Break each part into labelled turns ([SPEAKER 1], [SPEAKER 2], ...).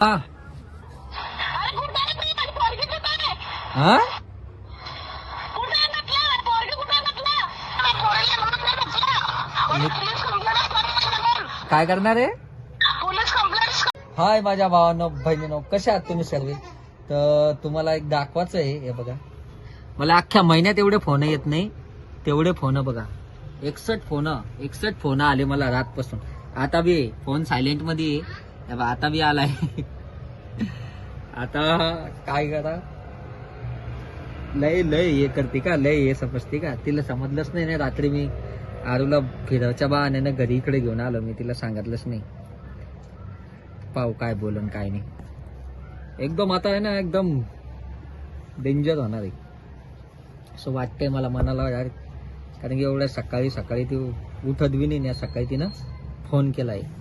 [SPEAKER 1] हा. काय करणार आहे? हाय माझ्या भावानो बहिणीनो कशा आहात तुम्ही सर्व? तर तुम्हाला एक दाखवायचं आहे हे बघा. मला अख्ख्या महिन्यात एवढे फोन येत नाही तेवढे फोन बघा. एकसठ फोन एकसठ फोन आले मला रातपासून. आता बी. फोन सायलेंटमध्ये आता बी आलाय. आता काय करा लय लय हे करते का? लय हे समजते का? तिला समजलंच नाही ना रात्री मी आरूला फिरवच्या बहाण्यानं घरी इकडे घेऊन आलो मी तिला सांगितलंच नाही. पाहू काय बोलन काय नाही. एकदम आता आहे ना एकदम डेंजर होणार आहे. असं वाटतंय मला मनाला यार. कारण की एवढ्या सकाळी सकाळी ती उठत बी नाही ना सकाळी तिनं फोन केला आहे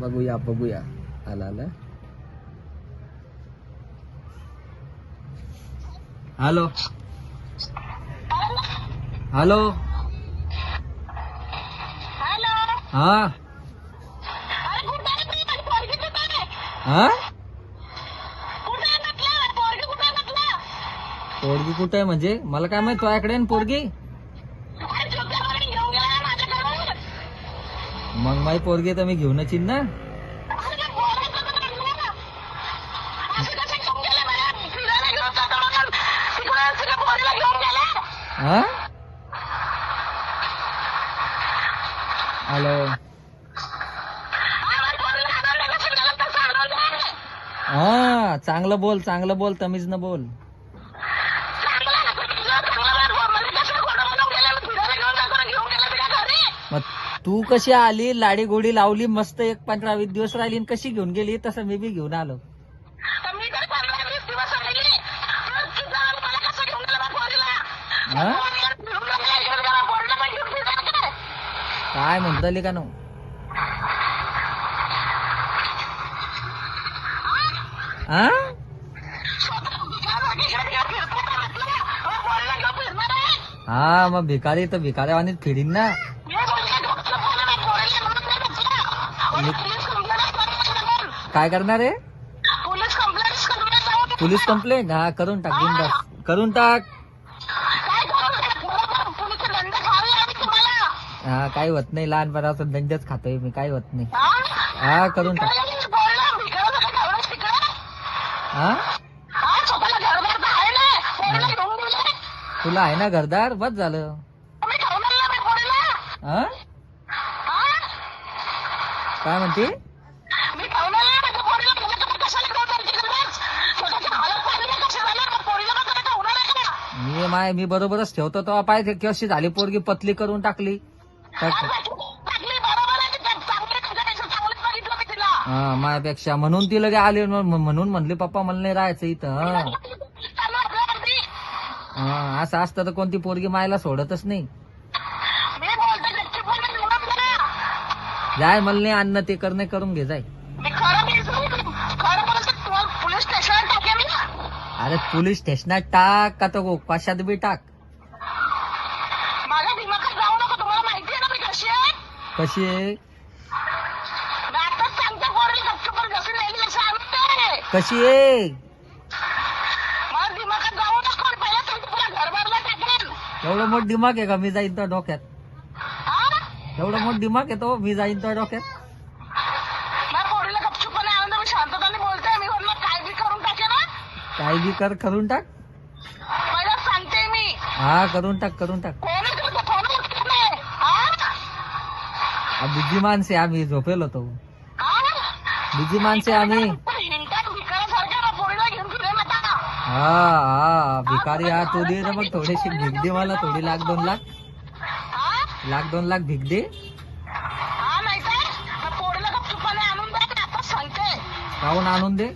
[SPEAKER 1] बघूया बघूया आला आला हॅलो हॅलो
[SPEAKER 2] हॅलो
[SPEAKER 1] हा
[SPEAKER 2] अरे कुठे आहे मी? माझी पोरगी कुठे आहे?
[SPEAKER 1] हा
[SPEAKER 2] कुठे आहे म्हटलं? पोरगी कुठे आहे म्हटलं?
[SPEAKER 1] पोरगी कुठे आहे म्हणजे? मला काय माहीत तुझ्याकडे पोरगी? मग माई पोरगी तर मी घेऊनच येईन ना?
[SPEAKER 2] घेऊन
[SPEAKER 1] हा? हॅलो हा चांगलं बोल चांगलं बोल तमीज न बोल
[SPEAKER 2] चांगला आहे पण तुझं चांगला आहे. मला कसं खोटं म्हणून गेलं? मी फिरायला घेऊन जातो ना, घेऊन गेलं तुझ्या घरी.
[SPEAKER 1] मग तू कशी आली लाडी गोडी लावली मस्त एक पंधरा वीस दिवस राहिली आणि कशी घेऊन गेली तसं मी बी घेऊन आलो
[SPEAKER 2] तर मी तर पंधरा वीस दिवस राहिली. तर तुझा आणि मला कसं घेऊन गेलं बा पोरीला?
[SPEAKER 1] हा
[SPEAKER 2] पोरीला घेऊन गेला, घेऊन गेला. पोरीला पण घेऊन फिरायला काय?
[SPEAKER 1] काय म्हणताली का नो हा
[SPEAKER 2] स्वतः फिरायला इकडे तिकडे फिरतो का म्हटलं? मग पोरीला घेऊन फिरणार आहे?
[SPEAKER 1] हा मग भिकारी तर भिकाऱ्यावानीच फिरीन ना
[SPEAKER 2] मी बोलले, डॉक्टर बोलले, मी पोरीला म्हणून नाही म्हटलं. आणि पोलीस कंप्लेंट करणार.
[SPEAKER 1] काय करणार आहे
[SPEAKER 2] पोलीस कंप्लेंट जाऊ.
[SPEAKER 1] पोलीस कंप्लेंट हा करून टाक बिंदास करून टाक
[SPEAKER 2] काय करू? मला पोलीसचा दंड खावा लागेल तुम्हाला.
[SPEAKER 1] हा काही होत नाही लहानपणापासून दंडच खातोय मी काही होत नाही
[SPEAKER 2] हा?
[SPEAKER 1] हा करून टाक
[SPEAKER 2] काय काय तिकडे?
[SPEAKER 1] हा
[SPEAKER 2] हा, स्वतःला घरदार तर आहे ना. पोरीला घेऊन गेले.
[SPEAKER 1] तुला आहे ना घरदार बस झालं
[SPEAKER 2] पोरीला.
[SPEAKER 1] हा
[SPEAKER 2] हा?
[SPEAKER 1] काय म्हणते
[SPEAKER 2] मी
[SPEAKER 1] माय मी बरोबरच ठेवतो तेव्हा पाहिजे कशी झाली पोरगी पतली करून टाकली
[SPEAKER 2] हा,
[SPEAKER 1] मायापेक्षा म्हणून ती लगे आली म्हणून म्हणले पप्पा मला नाही राहायचं इथं हा. असं असतं तर कोणती पोरगी मायला सोडतच नाही. जाय मला नाही अन्न ते करणे करून घे जाय
[SPEAKER 2] मी खरं बोलतो. खरं बोलतो. तुम्हाला पोलीस स्टेशनला टाकेन मी.
[SPEAKER 1] अरे पोलीस स्टेशनात टाक का तो कशात बी टाक.
[SPEAKER 2] माझ्या दिमागात जाऊ नका तुम्हाला माहिती आहे ना मी कशी आहे?
[SPEAKER 1] कशी आहे?
[SPEAKER 2] मी आताच सांगते पोरीला आणते
[SPEAKER 1] कशी आहे?
[SPEAKER 2] मला दिमागात जाऊ नको पहिला तुमचं पुरा घरभरला टाकेन
[SPEAKER 1] एवढं मोठ दिमाग आहे का मी जाईन तर डोक्यात?
[SPEAKER 2] हा?
[SPEAKER 1] एवढं मोठ दिमाग येतो मी जाईन तर डोक्यात
[SPEAKER 2] माझ्या पोरीला गपचूपणे आणून मी शांतताने बोलते मी म्हणलं काय बी करून टाकेन हा.
[SPEAKER 1] काय बी कर करून टाक.
[SPEAKER 2] पहिला सांगते मी.
[SPEAKER 1] हा करून टाक करून टाक.
[SPEAKER 2] उचलत नाही हा?
[SPEAKER 1] आ, बुद्धी माणसे आम्ही झोपेल होतो.
[SPEAKER 2] हा?
[SPEAKER 1] बुद्धी माणसे आम्ही.
[SPEAKER 2] हिंडतात भिकाऱ्यासारख्या ना पोरीला घेऊन फिरेन आता.
[SPEAKER 1] हा हा भिकारी हा तू दे ना मग थोडीशी भीक दे मला थोडी लाख दोन लाख.
[SPEAKER 2] हा?
[SPEAKER 1] लाख दोन लाख भीक दे
[SPEAKER 2] हा पोरीला गपचूपणे आणून द्या मी आता सांगते.
[SPEAKER 1] काहून आणून दे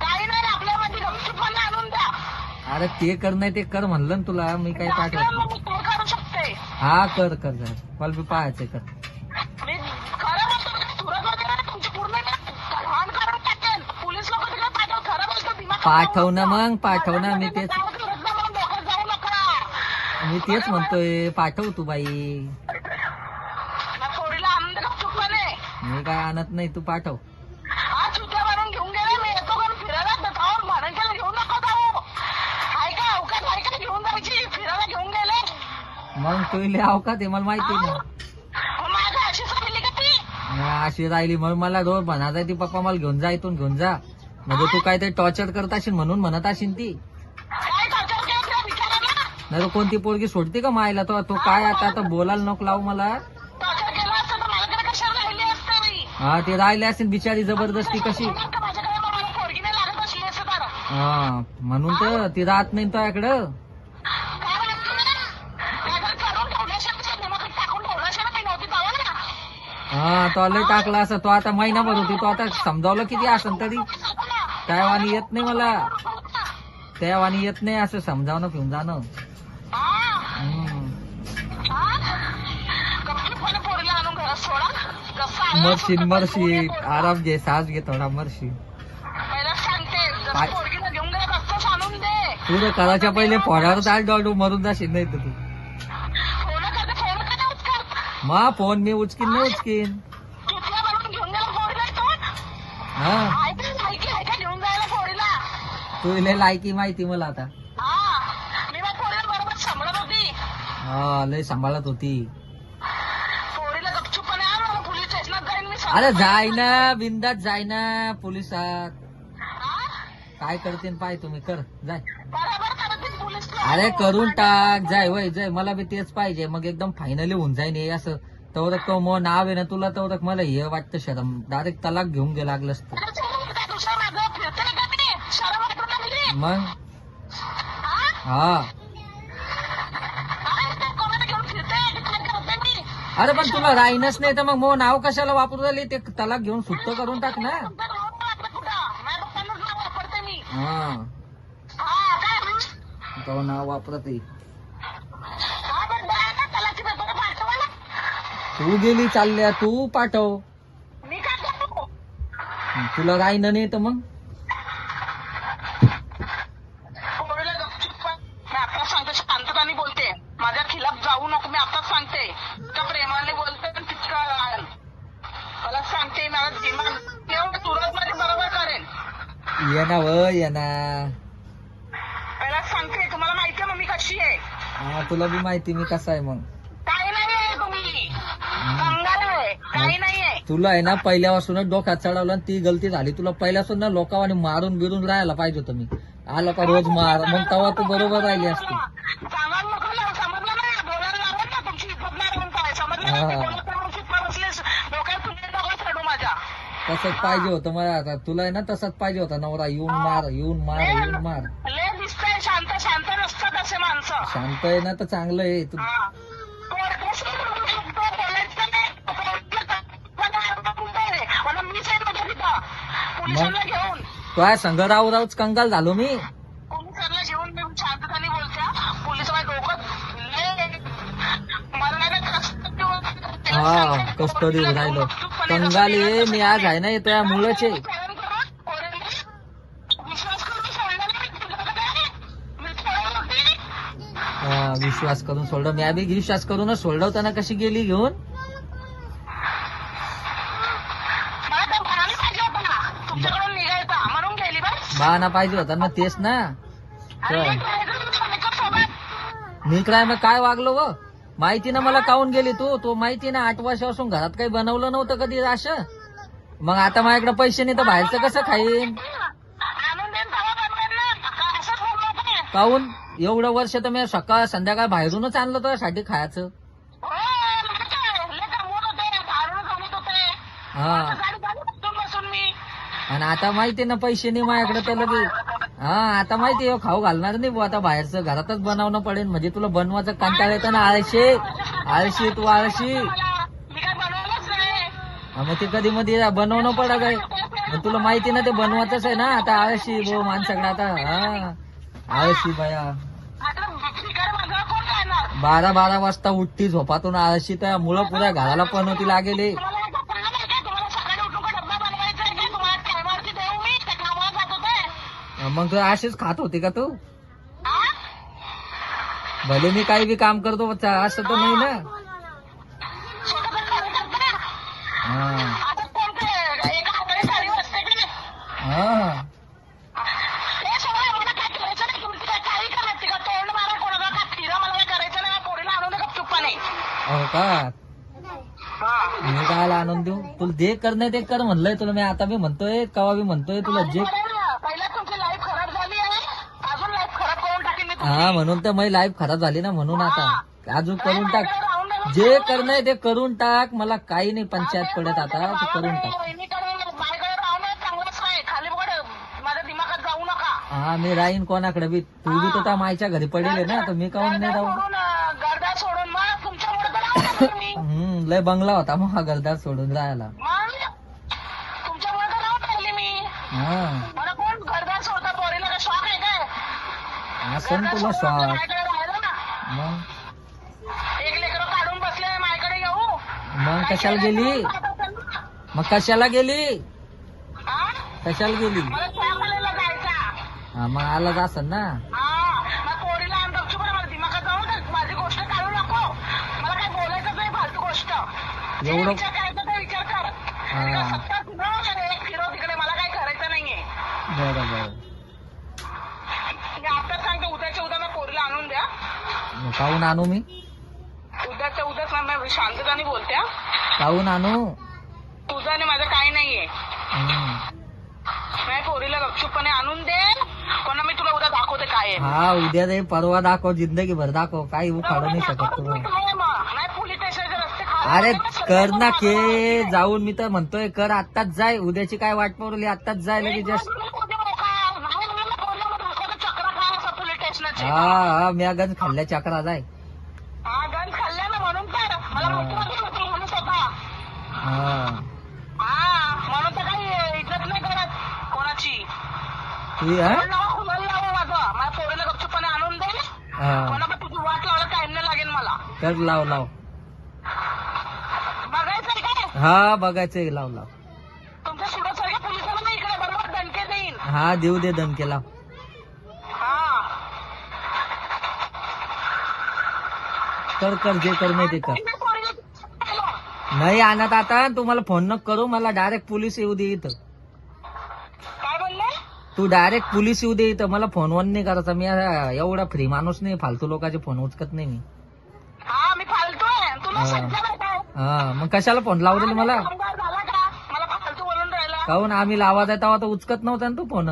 [SPEAKER 2] काही नाही आपल्यामध्ये गपचूपणे आणून द्या
[SPEAKER 1] अरे ते कर नाही ते कर म्हणलं ना तुला. मी पाठवत
[SPEAKER 2] करू शकते
[SPEAKER 1] हा कर कर कर. मला बी पाहायचंय कर.
[SPEAKER 2] मी खरं बोलतो मी सुरत वगैरे तुमची पूर्ण मी घाण करून टाकेन. पोलीस लोक तिकडे पाठव खरं बोलतो दिमाग
[SPEAKER 1] पाठव ना मग पाठव ना मी तेच.
[SPEAKER 2] जाऊ
[SPEAKER 1] मी तेच म्हणतोय पाठव तू बाई.
[SPEAKER 2] पोरीला.
[SPEAKER 1] मी काय आणत नाही तू पाठव
[SPEAKER 2] हा चुत्या मारून घेऊन गेला मी येतो पण फिरायला दतावर भाडण केलं घेऊन नको जाऊ ऐका अवकाश ऐका घेऊन जायची फिरायला घेऊन गेले
[SPEAKER 1] मग तू इले अवकात आहे मला माहिती ना
[SPEAKER 2] मग माझं अशी का ती
[SPEAKER 1] मग राहिली म्हणून मला रोज म्हणत आहे ती पप्पा मला घेऊन जा इथून घेऊन जा. म्हणजे तू काय ते टॉर्चर करत असेल म्हणून म्हणत असेल ती. नाही कोणती पोरगी सोडते का मायला? तो तो काय आता आता बोलायला नको लावू मला. हा ते राहिले असेल बिचारी जबरदस्ती कशी.
[SPEAKER 2] मग नाही
[SPEAKER 1] हा म्हणून तर ती राहत नाही तुझ्याकडं.
[SPEAKER 2] काय म्हणतो ना? काय तर करून ठेवल्याशिवाय तिच्या दिमागात टाकून ठेवल्याशिवाय मी नव्हती जावं ना.
[SPEAKER 1] हा तो लय टाकला असं. तो आता महिनाभर होती. तो आता समजावलं किती असेल तरी. त्या वाणी येत नाही मला. त्या वाणी येत नाही असं समजावणं फिरून जाणं. हम्म. मरशील
[SPEAKER 2] मरशी.
[SPEAKER 1] आराम घे सास घे थोडा मरशी.
[SPEAKER 2] पहिलाच सांगते
[SPEAKER 1] कराच्या पहिले फोडावर चाल डॉडू मरून जाशील नाही तर तू. मा फोन मी उचकीन नाही उचकीन.
[SPEAKER 2] बनवून घेऊन गेला
[SPEAKER 1] हा?
[SPEAKER 2] घेऊन जायला
[SPEAKER 1] तू इले लायकी माहिती मला आता.
[SPEAKER 2] हा मी मग पोरीला बरोबर सांभाळत होती.
[SPEAKER 1] हा लय सांभाळत होती.
[SPEAKER 2] पोरीला गपचूपणे आण मला पोलीस स्टेशनात जाईन मी
[SPEAKER 1] अरे जाय ना बिंदात जाय ना पोलिसात.
[SPEAKER 2] हा?
[SPEAKER 1] काय करते पाय तुम्ही कर जाय.
[SPEAKER 2] बरोबर
[SPEAKER 1] अरे करून टाक. जाय वय जाय. मला बी तेच पाहिजे. मग एकदम फायनली होऊन जाईन हे असं. तवरक तो मो नाव आहे ना तुला तवरक मला हे वाटतं शरम. डायरेक्ट तलाक घेऊन गे लागलं तू.
[SPEAKER 2] मग? हा.
[SPEAKER 1] अरे पण तुला राहीनच नाही तर मग मो नाव कशाला वापरू राहिली? ते तलाक घेऊन सुट्ट करून टाक ना.
[SPEAKER 2] हा नाव पण आपलं कुठं माझ्या पप्पांनाच नाव वापरते मी
[SPEAKER 1] हा
[SPEAKER 2] हा काय हं?
[SPEAKER 1] तो नाव वापरत
[SPEAKER 2] ती
[SPEAKER 1] गेली चालल्या तू पाठव.
[SPEAKER 2] मी काय करू
[SPEAKER 1] तुला राहीन नाही तर मग?
[SPEAKER 2] पोरीला गपचूप पण मी आता सांगते शांतताने बोलते. माझ्या खिलाफ जाऊ नको मी आताच सांगते. इतका प्रेमाने बोलते पण तितका राहील. मला सांगते मला दिमाग तेवढं तुरंत मध्ये बरोबर करेन.
[SPEAKER 1] ये ना व ये ना
[SPEAKER 2] पहिला सांगते तुम्हाला माहितीये मग मी कशी आहे
[SPEAKER 1] हा तुला बी माहिती मी कसा आहे मग?
[SPEAKER 2] काही नाही आहे तुम्ही. कंगाल आहे काही नाही आहे
[SPEAKER 1] तुला आहे ना पहिल्यापासूनच डोक्यात चढवलं आणि ती गलती झाली. तुला पहिल्यापासून ना लोकांनी मारून बिरून राहायला पाहिजे होतं मी. आलं का रोज मार? मग तेव्हा तू बरोबर राहिली असती.
[SPEAKER 2] सांगायला नको ना समजलं ना? बोलायला लागलं ना तुमची इज्जत नाही राहून काय? समजलं ना?
[SPEAKER 1] हा.
[SPEAKER 2] बसलेस डोक्यात चढू माझ्या.
[SPEAKER 1] तसंच पाहिजे होतं मला आता. तुला आहे ना तसंच पाहिजे होता नवरा. येऊन मार येऊन मार येऊन मार
[SPEAKER 2] लय दिसतंय शांत शांत नसतात असे माणसं
[SPEAKER 1] शांत आहे ना तर चांगलं आहे तू
[SPEAKER 2] हा. पोरगंच बोलायचं नाही. मला मीच आहे माझ्या तिथं. पोलिसांना घेऊन.
[SPEAKER 1] काय संघ राहू राहूच कंगाल झालो मी.
[SPEAKER 2] पोलिसांना घेऊन मी शांतताने बोलत्या. पोलीस माझ्या डोकं लय- मला नाही ना कष्ट
[SPEAKER 1] हा कष्ट देऊ राहिलो. कंगाल आहे मी आज आहे ना येतो या मुलाचे
[SPEAKER 2] विश्वास करून सोडला नाही तुझ्याकडे काय? मी सोडलं होती.
[SPEAKER 1] विश्वास करून सोडलं. मी बी विश्वास करूनच सोडलं होतं ना. कशी गेली घेऊन
[SPEAKER 2] ना
[SPEAKER 1] पाहिजे होता ना तेच ना. मी काय मग काय वागलो व? माहिती ना मला काऊन गेली तू? तो माहिती ना आठ वर्षापासून घरात काही बनवलं नव्हतं कधी असं मग आता माझ्याकडे पैसे नाही तर बाहेरचं कसं खाईन? काऊन? एवढं वर्ष तर मी सकाळ संध्याकाळ बाहेरूनच आणलं खायचं.
[SPEAKER 2] हो काय? होते दारू कमवत होते.
[SPEAKER 1] हा. आणि आता माहिती ना पैसे नाही माझ्याकडे तर लगे हा आता माहिती आहे, खाऊ घालणार नाही आता बाहेरचं घरातच बनवणं पडेल. म्हणजे तुला बनवायचं कंटाळ येतं ना आळशी. आळशी तू आळशी.
[SPEAKER 2] काय
[SPEAKER 1] हा, मग ते कधी मध्ये बनवणं आहे मग तुला माहिती ना ते बनवायचंच आहे ना आता आळशी भाऊ माणसाकडे आता. हा. आळशी बाया. बारा बारा वाजता उठती झोपातून आळशी तर मुलं पुऱ्या घराला पण होती. लागेले मग तू अशीच खात होती का तू?
[SPEAKER 2] हा?
[SPEAKER 1] भले मी काही बी काम करतो बच्चा, असं तर नाही ना.
[SPEAKER 2] स्वतःचं खरं करता
[SPEAKER 1] हा
[SPEAKER 2] आता कोणते एका हाताने साडी वाजते की नाही
[SPEAKER 1] हा
[SPEAKER 2] हे सगळं एवढं काय करायचं नाही तुमची काय काही करायची का तोंड मारा कोणाला का फिरा मला काय करायचं नाही पोरीला आणून नका चुप्पाने
[SPEAKER 1] हो का? मी काय आणून देऊ? तुला जे करणं ते कर म्हणलंय तुला. मी आता मी म्हणतोय कवा बी म्हणतोय तुला जे
[SPEAKER 2] पहिला तुमची लाईफ खराब झाली आहे. अजून लाईफ खराब करून टाकेन मी
[SPEAKER 1] हा म्हणून तर माझी लाईफ खराब झाली ना म्हणून आता. अजून करून टाक. जे करणं ते करून टाक. मला काही नाही पंचायत पडत आता. तू करून टाक.
[SPEAKER 2] माझ्याकडे राहणं चांगलंच नाही खाली बघ माझ्या दिमागात जाऊ नका.
[SPEAKER 1] हा मी राहीन कोणाकडे बी. तू बी तर त्या मायच्या घरी पडेल ना. तर मी काहून नाही राहू हम्म लय बंगला होता मग हा गरदार सोडून राहायला.
[SPEAKER 2] मग? तुमच्यामुळे तर राहून राहिली मी.
[SPEAKER 1] हा.
[SPEAKER 2] मला कोण घरदार सोडता पोरीला? काय शॉक आहे काय?
[SPEAKER 1] असं
[SPEAKER 2] घरदार
[SPEAKER 1] तुला
[SPEAKER 2] सोडून
[SPEAKER 1] स्वाद
[SPEAKER 2] माझ्याकडे राहिलं ना.
[SPEAKER 1] मग?
[SPEAKER 2] एक लेकरं काढून बसले माझ्याकडे येऊ
[SPEAKER 1] मग कशाला गेली? मग कशाला गेली? कशाला गेली?
[SPEAKER 2] चहा जायचा.
[SPEAKER 1] हा मग आलाच असन ना
[SPEAKER 2] हा मग पोरीला आणि गपचूप राहा, मला दिमागात जाऊ दे माझी गोष्ट काढू नको मला काय बोलायचंच नाही फालतू गोष्ट जे
[SPEAKER 1] एवढं-
[SPEAKER 2] ते
[SPEAKER 1] हा.
[SPEAKER 2] मला काय करायचं नाहीये.
[SPEAKER 1] बरं बरं.
[SPEAKER 2] मी आता सांगते उद्याच्या उद्या पोरीला आणून द्या.
[SPEAKER 1] काहून आणू मी?
[SPEAKER 2] उद्याच्या उद्या सांग मी शांतताने बोलते हा.
[SPEAKER 1] काहून आणू?
[SPEAKER 2] तुझं आणि माझं काही नाहीये.
[SPEAKER 1] हम्म.
[SPEAKER 2] नाही पोरीला गपचूपपणे आणून दे कोणा मी तुला उद्या दाखवते काय आहे.
[SPEAKER 1] हा उद्या दे परवा दाखव जिंदगी भर दाखव काही उखाडू नाही शकत
[SPEAKER 2] मी काय आहे मग नाही पोलीस स्टेशनचे रस्ते खाली
[SPEAKER 1] अरे कर ना के जाऊन मी तर म्हणतोय कर आत्ताच जाय. उद्याची काय वाट पवली आत्ताच जाय लगे जस्ट
[SPEAKER 2] चक्र काय असं पोलीस स्टेशनचे
[SPEAKER 1] हा हा मी गंज खाल्ल्या चक्रा जाय
[SPEAKER 2] हा तू
[SPEAKER 1] हा.
[SPEAKER 2] हा.
[SPEAKER 1] हा?
[SPEAKER 2] आणून दे.
[SPEAKER 1] हा.
[SPEAKER 2] वाट लावलं टाइम नाही लागेल मला.
[SPEAKER 1] कर लाव लाव. हा बघायचंय लाव लाव.
[SPEAKER 2] तुमच्या सुरतसारख्या पोलिसांना मी इकडे बरोबर दणके देईन.
[SPEAKER 1] हा देऊ दे दणके लाव. कर कर जे कर नाही ते कर नाही आणत आता तुम्हाला फोन न करू मला डायरेक्ट पोलीस येऊ दे इथं.
[SPEAKER 2] काय बोलले?
[SPEAKER 1] तू डायरेक्ट पोलीस येऊ दे इथं मला फोनवर नाही करायचा मी एवढा फ्री माणूस नाही फालतू लोकांचे फोन उचकत नाही मी.
[SPEAKER 2] हा मी फालतू आहे तुला
[SPEAKER 1] हा. हा मग कशाला फोन लावलेला मला? काहून? आम्ही लावा तेव्हा तर उचकत नव्हता ना तू फोन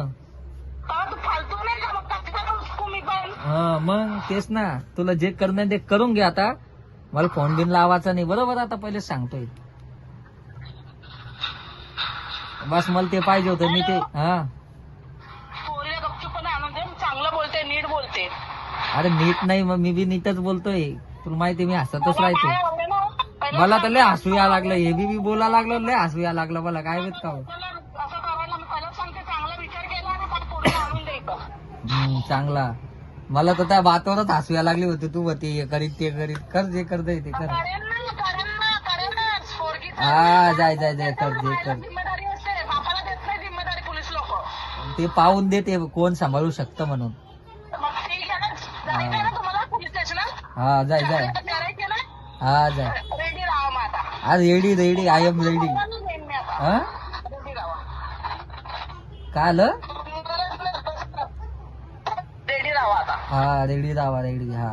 [SPEAKER 1] हा मग तेच ना. तुला जे करणं ते करून घे आता. मला फोन बिन लावायचा नाही. बरोबर आता पहिले सांगतोय. बस मला ते पाहिजे होतं. मी ते हा.
[SPEAKER 2] चांगलं बोलते नीट बोलते.
[SPEAKER 1] अरे नीट नाही मग मी बी नीटच बोलतोय. तुला माहिती मी हसतच राहतो मला तर लय हसू या लागलं. हे बी मी बोला लागलं लय हसू या लागलं. मला काय माहीत का हो?
[SPEAKER 2] चांगला. दे
[SPEAKER 1] मला तर त्या बातावरच हसू या लागली होती तू होती हे करीत ते करीत. कर जे ते कर
[SPEAKER 2] ना करेनच पोरगीचं
[SPEAKER 1] हा जाय जाय जाय कर जे कर. ते पाहून दे ते कोण सांभाळू शकतं म्हणून. हा. जाय जाय. हा जाय. आज ready ready I am ready हा
[SPEAKER 2] आता.
[SPEAKER 1] हा रेडी राहा रेडी हा.